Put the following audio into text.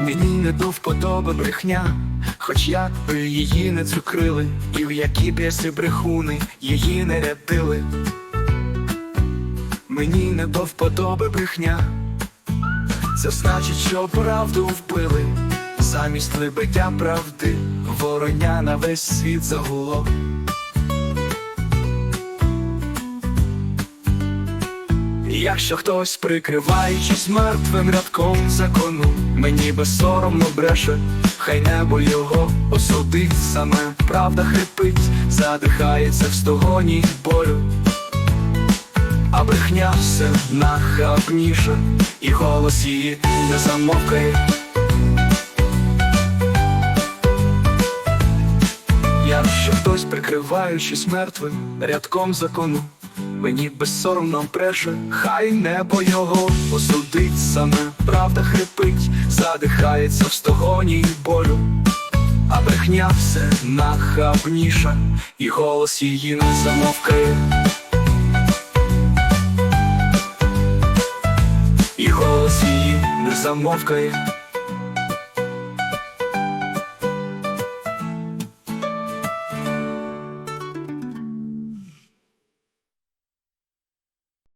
Мені не до вподоби брехня, хоч як би її не цукрили, і в які біси брехуни її не рядили. Мені не до вподоби брехня, це значить, що правду вбили, замість вибиття правди, вороня на весь світ загуло. Якщо хтось прикриваючись мертвим рядком закону, мені безсоромно бреше, хай небо його осудить саме, правда хрипить, задихається в стогоні болю, а брехня все нахабніша, і голос її не замовкає. Якщо хтось прикриваючись мертвим рядком закону, мені безсоромно бреше, хай небо його осудить саме, правда хрипить, задихається в стогоні й болю, а брехня все нахабніша, і голос її не замовкає. І голос її не замовкає.